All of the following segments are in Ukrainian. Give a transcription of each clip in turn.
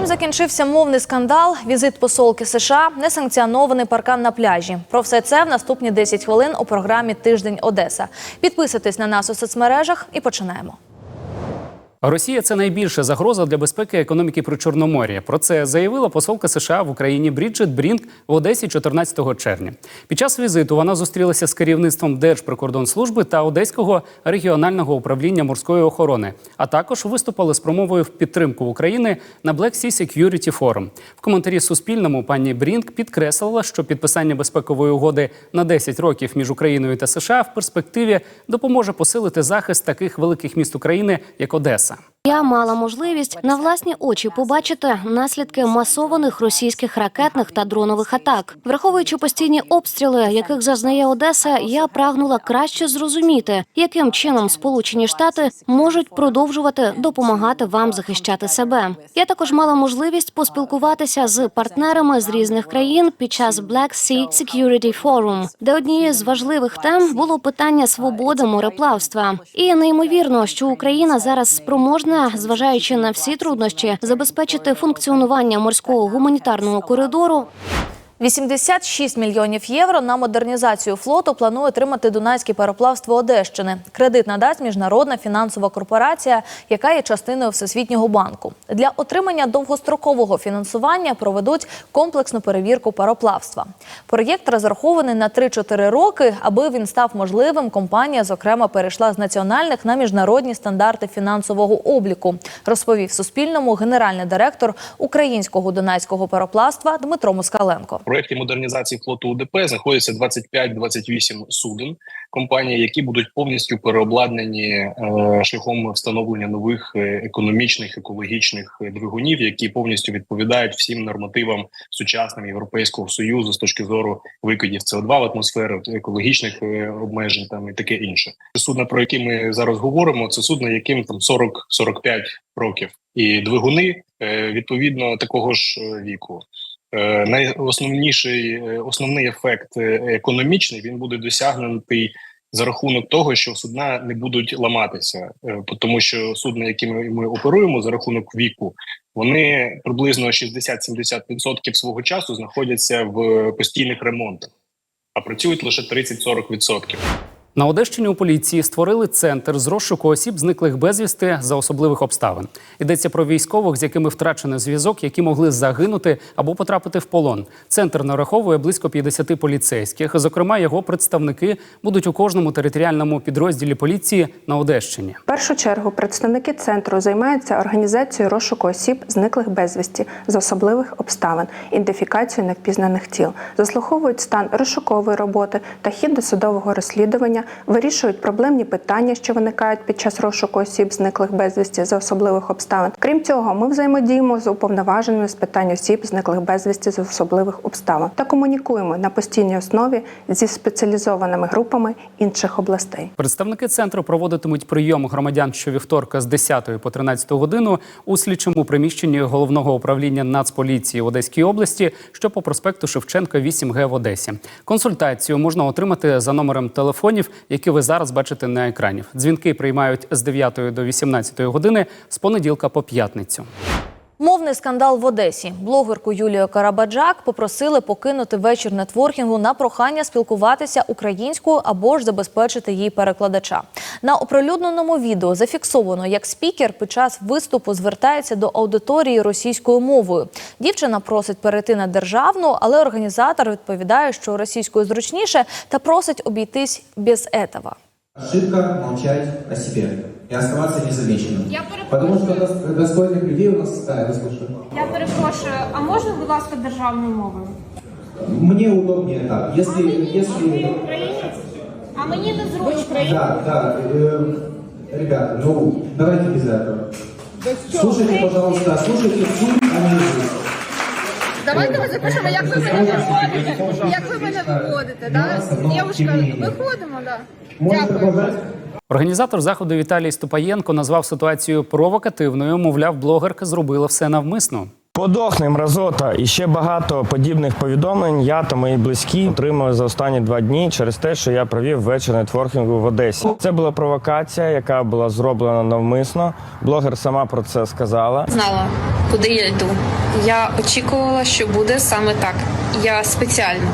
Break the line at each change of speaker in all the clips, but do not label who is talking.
Чим закінчився мовний скандал, візит посолки США, несанкціонований паркан на пляжі. Про все це в наступні 10 хвилин у програмі Тиждень Одеса. Підписуйтесь на нас у соцмережах і починаємо.
Росія це найбільша загроза для безпеки економіки при Чорномор'ї. Про це заявила посолка США в Україні Бріджит Брінк в Одесі 14 червня. Під час візиту вона зустрілася з керівництвом Держприкордонслужби та Одеського регіонального управління морської охорони, а також виступили з промовою в підтримку України на Black Sea Security Forum. В коментарі Суспільному пані Брінк підкреслила, що підписання безпекової угоди на 10 років між Україною та США в перспективі допоможе посилити захист таких великих міст України, як Одеса сам.
Я мала можливість на власні очі побачити наслідки масованих російських ракетних та дронових атак. Враховуючи постійні обстріли, яких зазнає Одеса, я прагнула краще зрозуміти, яким чином Сполучені Штати можуть продовжувати допомагати вам захищати себе. Я також мала можливість поспілкуватися з партнерами з різних країн під час Black Sea Security Forum, де однією з важливих тем було питання свободи мореплавства. І неймовірно, що Україна зараз спроможна, зважаючи на всі труднощі, забезпечити функціонування морського гуманітарного коридору
86 мільйонів євро на модернізацію флоту планує отримати Дунайське пароплавство Одещини. Кредит надасть міжнародна фінансова корпорація, яка є частиною Всесвітнього банку. Для отримання довгострокового фінансування проведуть комплексну перевірку пароплавства. Проєкт розрахований на 3-4 роки. Аби він став можливим, компанія зокрема перейшла з національних на міжнародні стандарти фінансового обліку, розповів Суспільному генеральний директор українського дунайського пароплавства Дмитро Москаленко.
Проєкті модернізації флоту УДП знаходиться 25-28 суден компаній, які будуть повністю переобладнані е, шляхом встановлення нових е, економічних екологічних е, двигунів, які повністю відповідають всім нормативам сучасним європейського союзу з точки зору викидів СО2 в атмосферу, екологічних е, обмежень там і таке інше. Судна, про які ми зараз говоримо, це судна, яким там 40-45 років, і двигуни е, відповідно такого ж віку. Е, найосновніший е, основний ефект е, економічний він буде досягнутий за рахунок того, що судна не будуть ламатися, тому що судна, якими ми оперуємо за рахунок віку, вони приблизно 60-70% свого часу знаходяться в постійних ремонтах, а працюють лише 30-40%.
На Одещині у поліції створили центр з розшуку осіб, зниклих безвісти за особливих обставин. Йдеться про військових, з якими втрачено зв'язок, які могли загинути або потрапити в полон. Центр нараховує близько 50 поліцейських. Зокрема, його представники будуть у кожному територіальному підрозділі поліції на Одещині.
В першу чергу представники центру займаються організацією розшуку осіб, зниклих безвісті з особливих обставин, ідентифікацією невпізнаних тіл, заслуховують стан розшукової роботи та хід досудового розслідування, вирішують проблемні питання, що виникають під час розшуку осіб, зниклих безвісті з особливих обставин. Крім цього, ми взаємодіємо з уповноваженими з питань осіб, зниклих безвісті з особливих обставин та комунікуємо на постійній основі зі спеціалізованими групами інших областей.
Представники центру проводитимуть прийом громадян щовівторка з 10 по 13 годину у слідчому приміщенні головного управління Нацполіції в Одеській області, що по проспекту Шевченка 8Г в Одесі. Консультацію можна отримати за номером телефонів, які ви зараз бачите на екрані. Дзвінки приймають з 9 до 18 години з понеділка по п'ятницю.
Мовний скандал в Одесі. Блогерку Юлію Карабаджак попросили покинути вечір нетворкінгу на прохання спілкуватися українською або ж забезпечити їй перекладача. На оприлюдненому відео зафіксовано, як спікер під час виступу звертається до аудиторії російською мовою. Дівчина просить перейти на державну, але організатор відповідає, що російською зручніше, та просить обійтись без этого.
Ошибка молчать о себе и оставаться незамеченным.
Я перепрошую.
Потому что дос- достойных людей у нас да, я слушаю.
Я перепрошую, а можна, будь ласка, державною мовою?
Мне удобнее так.
А
Если,
мені, ви
если,
українець? А мені не зручно.
да, да, э, ребята, ну давайте без этого. Слушайте, пожалуйста, слушайте суть, а не язык.
Давайте ми запишемо, як ви мене виводите. Як ви мене виводите, да? Дівушка, виходимо, да.
Можете
Дякую.
Організатор заходу Віталій Ступаєнко назвав ситуацію провокативною. Мовляв, блогерка зробила все навмисно.
Подохни, мразота. І ще багато подібних повідомлень я та мої близькі отримали за останні два дні через те, що я провів вечір нетворкінгу в Одесі. Це була провокація, яка була зроблена навмисно. Блогер сама про це сказала.
знала, куди я йду. Я очікувала, що буде саме так. Я спеціально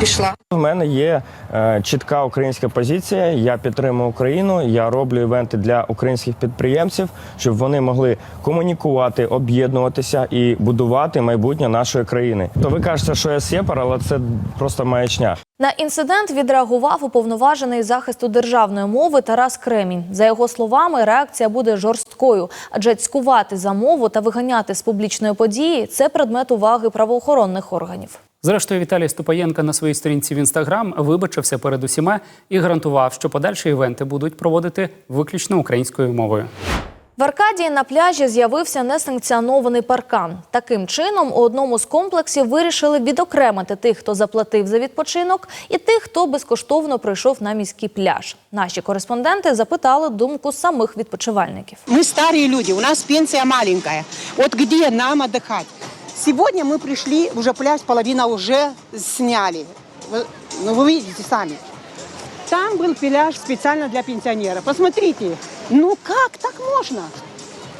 пішла.
У мене є е, чітка українська позиція. Я підтримую Україну. Я роблю івенти для українських підприємців, щоб вони могли комунікувати, об'єднуватися і будувати майбутнє нашої країни. То ви кажете, що я сепар, але це просто маячня.
На інцидент відреагував уповноважений захисту державної мови Тарас Кремінь. За його словами, реакція буде жорсткою, адже цькувати за мову та виганяти з публічної події це предмет уваги правоохоронних органів.
Зрештою, Віталій Ступаєнко на своїй сторінці в інстаграм вибачився перед усіма і гарантував, що подальші івенти будуть проводити виключно українською мовою.
В Аркадії на пляжі з'явився несанкціонований паркан. Таким чином, у одному з комплексів вирішили відокремити тих, хто заплатив за відпочинок, і тих, хто безкоштовно прийшов на міський пляж. Наші кореспонденти запитали думку самих відпочивальників.
Мы старые люди, у нас пенсия маленькая. Вот где нам отдыхать? Сегодня мы пришли, уже пляж половина уже сняли. Вы- ну, вы видите сами. Там был пляж специально для пенсионеров. Посмотрите, ну как так можно?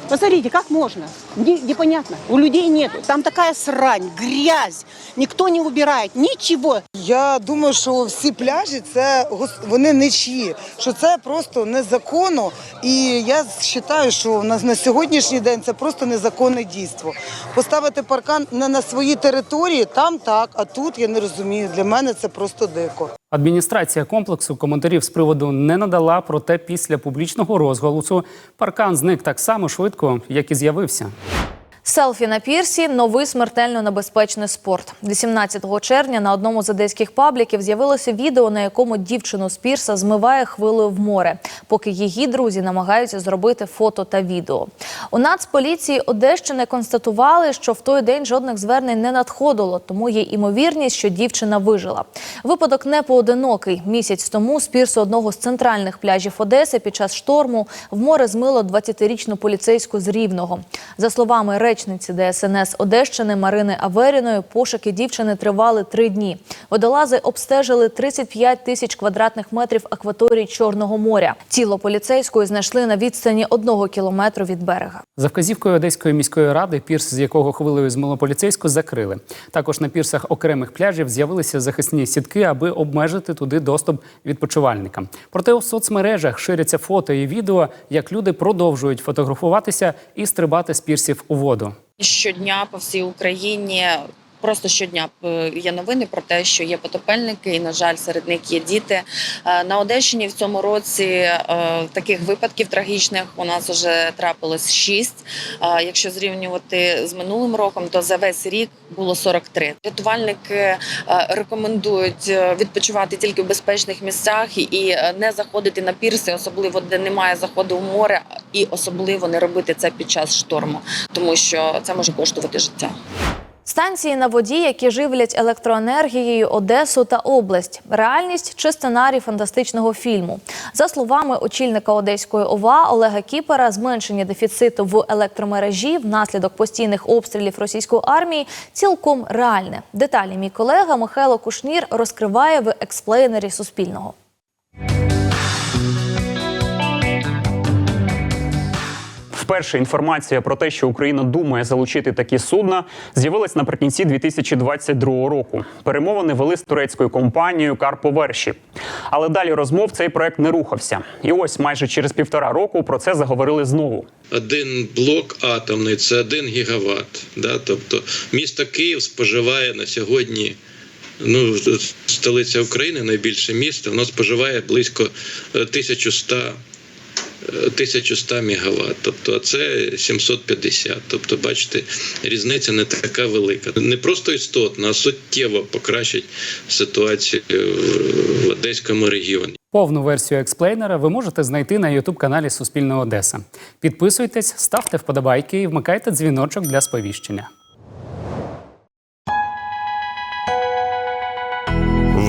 Посмотрите, как можно? Не- непонятно. У людей нету. Там такая срань, грязь. Никто не убирает, ничего.
Я думаю, що всі пляжі це гос- вони нічиї, що це просто незаконно. І я вважаю, що на, на сьогоднішній день це просто незаконне дійство. Поставити паркан не на своїй території, там так, а тут я не розумію. Для мене це просто дико.
Адміністрація комплексу коментарів з приводу не надала, проте після публічного розголосу паркан зник так само швидко, як і з'явився.
Селфі на пірсі новий смертельно небезпечний спорт. 18 червня на одному з одеських пабліків з'явилося відео, на якому дівчину з пірса змиває хвилею в море, поки її друзі намагаються зробити фото та відео. У Нацполіції Одещини констатували, що в той день жодних звернень не надходило, тому є імовірність, що дівчина вижила. Випадок не поодинокий. Місяць тому з пірсу одного з центральних пляжів Одеси під час шторму в море змило 20-річну поліцейську з Рівного. За словами речниці ДСНС Одещини Марини Аверіної, пошуки дівчини тривали три дні. Водолази обстежили 35 тисяч квадратних метрів акваторії Чорного моря. Тіло поліцейської знайшли на відстані одного кілометру від берега.
За вказівкою Одеської міської ради, пірс, з якого хвилею змило поліцейську, закрили. Також на пірсах окремих пляжів з'явилися захисні сітки, аби обмежити туди доступ відпочивальникам. Проте у соцмережах ширяться фото і відео, як люди продовжують фотографуватися і стрибати з пірсів у воду.
Щодня по всій Україні. Просто щодня е, є новини про те, що є потопельники, і на жаль, серед них є діти. Е, На Одещині в цьому році е, таких випадків трагічних у нас вже трапилось шість. Якщо зрівнювати з минулим роком, то за весь рік було 43. Рятувальники рекомендують відпочивати тільки в безпечних місцях і не заходити на пірси, особливо де немає заходу в море, і особливо не робити це під час шторму, тому що це може коштувати життя.
Станції на воді, які живлять електроенергією Одесу та область. Реальність чи сценарій фантастичного фільму. За словами очільника Одеської ОВА Олега Кіпера, зменшення дефіциту в електромережі внаслідок постійних обстрілів російської армії цілком реальне. Деталі мій колега Михайло Кушнір розкриває в експлейнері Суспільного.
Вперше інформація про те, що Україна думає залучити такі судна, з'явилась наприкінці 2022 року. Перемовини вели з турецькою компанією Карповерші. Але далі розмов цей проект не рухався. І ось майже через півтора року про це заговорили знову.
Один блок атомний це 1 гігаватт. Да? Тобто місто Київ споживає на сьогодні. Ну, столиця України, найбільше місто, воно споживає близько е, 1100 е, 1100 мегаватт, тобто це 750. Тобто, бачите, різниця не така велика. Не просто істотно, а суттєво покращить ситуацію в Одеському регіоні.
Повну версію експлейнера ви можете знайти на ютуб каналі Суспільне Одеса. Підписуйтесь, ставте вподобайки і вмикайте дзвіночок для сповіщення.